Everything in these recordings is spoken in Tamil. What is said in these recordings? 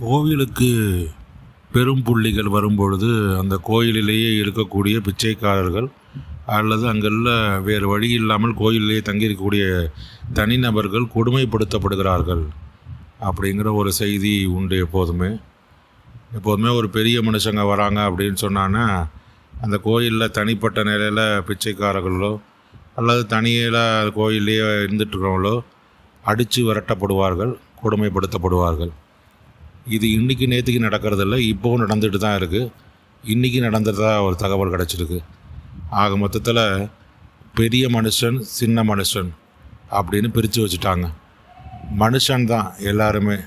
கோவிலுக்கு பெரும் புள்ளிகள் வரும்பொழுது அந்த கோயிலிலேயே இருக்கக்கூடிய பிச்சைக்காரர்கள் அல்லது அங்குள்ள வேறு வழி இல்லாமல் கோயிலிலேயே தங்கியிருக்கக்கூடிய தனிநபர்கள் கொடுமைப்படுத்தப்படுகிறார்கள் அப்படிங்கிற ஒரு செய்தி உண்டு எப்போதுமே. எப்போதுமே ஒரு பெரிய மனுஷங்க வராங்க அப்படின்னு சொன்னான்னா அந்த கோயிலில் தனிப்பட்ட நிலையில் பிச்சைக்காரர்களோ அல்லது தனியில் கோயிலையே இருந்துட்டுருக்கிறவங்களோ அடித்து விரட்டப்படுவார்கள் கொடுமைப்படுத்தப்படுவார்கள். இது இன்றைக்கி நேற்றுக்கு நடக்கிறதில்ல இப்போவும் நடந்துட்டு தான் இருக்குது இன்றைக்கி நடந்ததாக ஒரு தகவல் கிடச்சிருக்கு. ஆக மொத்தத்தில் பெரிய மனுஷன் சின்ன மனுஷன் அப்படின்னு பிரித்து வச்சுட்டாங்க. மனுஷன் தான் எல்லாருமே.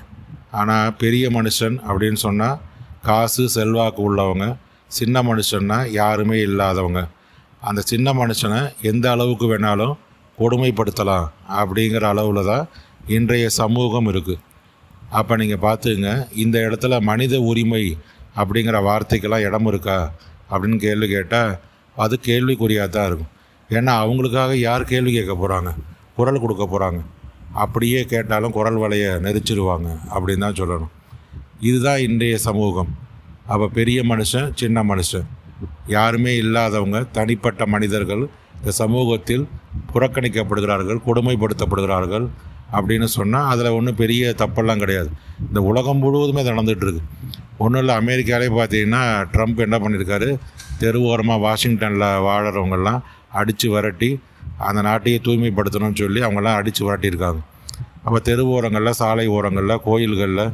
ஆனால் பெரிய மனுஷன் அப்படின்னு சொன்னால் காசு செல்வாக்கு உள்ளவங்க. சின்ன மனுஷன்னா யாருமே இல்லாதவங்க. அந்த சின்ன மனுஷனை எந்த அளவுக்கு வேணாலும் கொடுமைப்படுத்தலாம் அப்படிங்கிற அளவில் தான் இன்றைய சமூகம் இருக்குது அப்போ நீங்கள் பார்த்துங்க இந்த இடத்துல மனித உரிமை அப்படிங்கிற வார்த்தைக்கெல்லாம் இடம் இருக்கா அப்படின்னு கேள்வி கேட்டால் அது கேள்விக்குறியாக தான் இருக்கும். ஏன்னா அவங்களுக்காக யார் கேள்வி கேட்க போகிறாங்க குரல் கொடுக்க போகிறாங்க அப்படியே கேட்டாலும் குரல் வலையை நெரிச்சிருவாங்க அப்படின்னு தான் சொல்லணும். இதுதான் இன்றைய சமூகம். அப்போ பெரிய மனுஷன் சின்ன மனுஷன். யாருமே இல்லாதவங்க தனிப்பட்ட மனிதர்கள் இந்த சமூகத்தில் புறக்கணிக்கப்படுகிறார்கள் கொடுமைப்படுத்தப்படுகிறார்கள். அப்படின்னு சொன்னால் அதில் ஒன்றும் பெரிய தப்பெல்லாம் கிடையாது. இந்த உலகம் முழுவதுமே நடந்துகிட்ருக்கு ஒன்றும் இல்லை அமெரிக்காலே பார்த்தீங்கன்னா ட்ரம்ப் என்ன பண்ணியிருக்காரு தெருவோரமாக வாஷிங்டனில் வாழறவங்கெல்லாம் அடித்து விரட்டி அந்த நாட்டையே தூய்மைப்படுத்தணும்னு சொல்லி அவங்கெல்லாம் அடித்து விரட்டியிருக்காங்க. அப்போ தெரு ஓரங்களில் சாலை ஓரங்களில் கோயில்களில்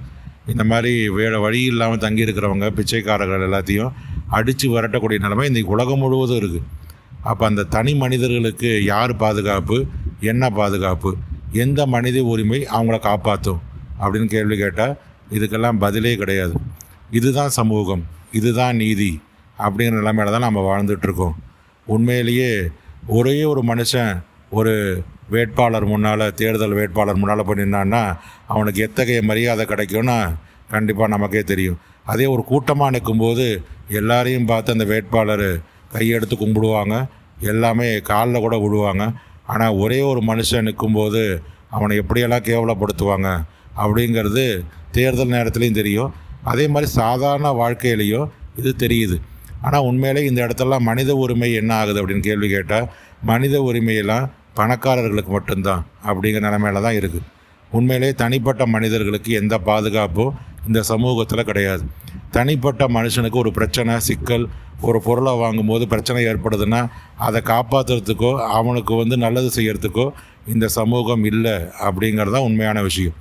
இந்த மாதிரி வேறு வழி இல்லாமல் தங்கியிருக்கிறவங்க பிச்சைக்காரர்கள் எல்லாத்தையும் அடித்து விரட்டக்கூடிய நிலைமை இன்றைக்கி உலகம் முழுவதும் இருக்குது அப்போ அந்த தனி மனிதர்களுக்கு யார் பாதுகாப்பு? என்ன பாதுகாப்பு? எந்த மனித உரிமை அவங்கள காப்பாற்றும் அப்படின்னு கேள்வி கேட்டால் இதுக்கெல்லாம் பதிலே கிடையாது. இதுதான் சமூகம் இதுதான் நீதி அப்படிங்கிற நிலைமையில தான் நம்ம வாழ்ந்துட்டுருக்கோம். உண்மையிலேயே ஒரே ஒரு மனுஷன் ஒரு வேட்பாளர் முன்னால் தேர்தல் வேட்பாளர் முன்னால் போய் நின்னான்னா அவனுக்கு எத்தகைய மரியாதை கிடைக்கும்னா கண்டிப்பாக நமக்கே தெரியும். அதே ஒரு கூட்டமாக நிற்கும்போது எல்லாரையும் பார்த்து அந்த வேட்பாளர் கையெடுத்து கும்பிடுவாங்க. எல்லாமே காலில் கூட விடுவாங்க ஆனால் ஒரே ஒரு மனுஷன் நிற்கும்போது அவனை எப்படியெல்லாம் கேவலப்படுத்துவாங்க அப்படிங்கிறது தேர்தல் நேரத்துலையும் தெரியும். அதே மாதிரி சாதாரண வாழ்க்கையிலையும் இது தெரியுது. ஆனால் உண்மையிலே இந்த இடத்துலலாம் மனித உரிமை என்ன ஆகுது அப்படின்னு கேள்வி கேட்டால் மனித உரிமையெல்லாம் பணக்காரர்களுக்கு மட்டும்தான் அப்படிங்கிற நிலமையில தான் இருக்குது உண்மையிலே தனிப்பட்ட மனிதர்களுக்கு எந்த பாதுகாப்பும் இந்த சமூகத்தில் கிடையாது. தனிப்பட்ட மனுஷனுக்கு ஒரு பிரச்சனை சிக்கல் ஒரு பொருளை வாங்கும்போது பிரச்சனை ஏற்படுதுன்னா அதை காப்பாற்றுறதுக்கோ அவனுக்கு வந்து நல்லது செய்யறதுக்கோ இந்த சமூகம் இல்லை அப்படிங்கிறது தான் உண்மையான விஷயம்.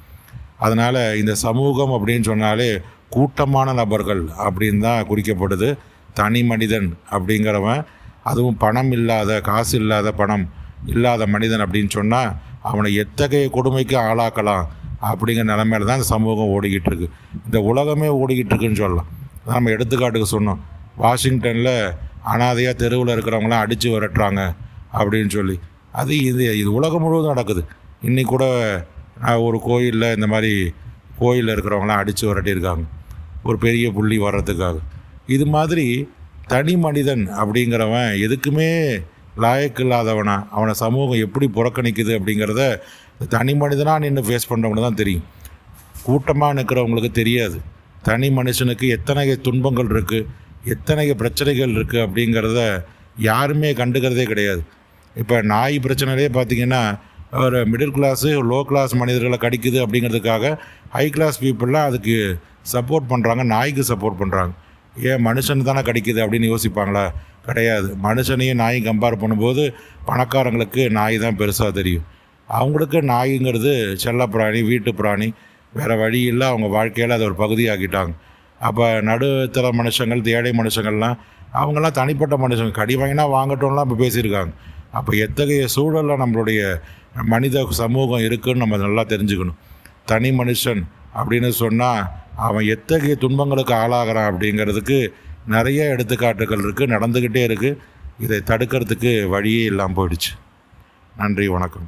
அதனால் இந்த சமூகம் அப்படின்னு சொன்னாலே கூட்டமான நபர்கள் அப்படின்னு தான் குறிக்கப்படுது. தனி மனிதன் அப்படிங்கிறவன் அதுவும் பணம் இல்லாத காசு இல்லாத பணம் இல்லாத மனிதன் அப்படின்னு சொன்னால் அவனை எத்தகைய கொடுமைக்கு ஆளாக்கலாம்? அப்படிங்கிற நிலமையில தான் இந்த சமூகம் ஓடிக்கிட்டு இருக்கு இந்த உலகமே ஓடிக்கிட்டு இருக்குன்னு சொல்லலாம். நம்ம எடுத்துக்காட்டுக்கு சொன்னோம். வாஷிங்டனில் அனாதையாக தெருவில் இருக்கிறவங்களாம் அடித்து விரட்டுறாங்க அப்படின்னு சொல்லி. அது இது இது உலகம் முழுவதும் நடக்குது. இன்றைக்கி கூட நான் ஒரு கோயிலில் இந்த மாதிரி கோயிலில் இருக்கிறவங்களாம் அடித்து விரட்டியிருக்காங்க. ஒரு பெரிய புள்ளி வர்றதுக்காக. இது மாதிரி தனி மனிதன் அப்படிங்கிறவன் எதுக்குமே லாயக்கு இல்லாதவனா அவனை சமூகம் எப்படி புறக்கணிக்குது அப்படிங்கிறத தனி மனிதனாக நின்று ஃபேஸ் பண்ணுறவங்க தான் தெரியும். கூட்டமாக நிற்கிறவங்களுக்கு தெரியாது. தனி மனுஷனுக்கு எத்தனை துன்பங்கள் இருக்குது எத்தனை பிரச்சனைகள் இருக்குது அப்படிங்கிறத யாருமே கண்டுக்கிறதே கிடையாது. இப்போ நாய் பிரச்சனையிலே பார்த்திங்கன்னா ஒரு மிடில் கிளாஸு லோ கிளாஸ் மனிதர்களை கடிக்குது அப்படிங்கிறதுக்காக ஹை கிளாஸ் பீப்புளெலாம் அதுக்கு சப்போர்ட் பண்ணுறாங்க நாய்க்கு சப்போர்ட் பண்ணுறாங்க ஏன் மனுஷன் தானே கடிக்குது அப்படின்னு யோசிப்பாங்களா? கிடையாது. மனுஷனையும் நாயும் கம்பேர் பண்ணும்போது பணக்காரங்களுக்கு நாய் தான் பெருசாக தெரியும். அவங்களுக்கு நாய்ங்கிறது செல்ல பிராணி வீட்டு பிராணி வேறு வழி இல்லை. அவங்க வாழ்க்கையில் அதை ஒரு பகுதியாக்கிட்டாங்க. அப்போ நடுத்தர மனுஷங்கள் தேடை மனுஷங்கள்லாம் அவங்கெல்லாம் தனிப்பட்ட மனுஷங்க. கடி வாங்கினா வாங்கட்டும்லாம் இப்போ பேசியிருக்காங்க. அப்போ எத்தகைய சூழலில் நம்மளுடைய மனித சமூகம் இருக்குதுன்னு நம்ம நல்லா தெரிஞ்சுக்கணும். தனி மனுஷன் அப்படின்னு சொன்னால் அவன் எத்தகைய துன்பங்களுக்கு ஆளாகிறான் அப்படிங்கிறதுக்கு நிறைய எடுத்துக்காட்டுகள் இருக்குது நடந்துக்கிட்டே இருக்குது இதை தடுக்கிறதுக்கு வழியே இல்லாமல் போயிடுச்சு. நன்றி வணக்கம்.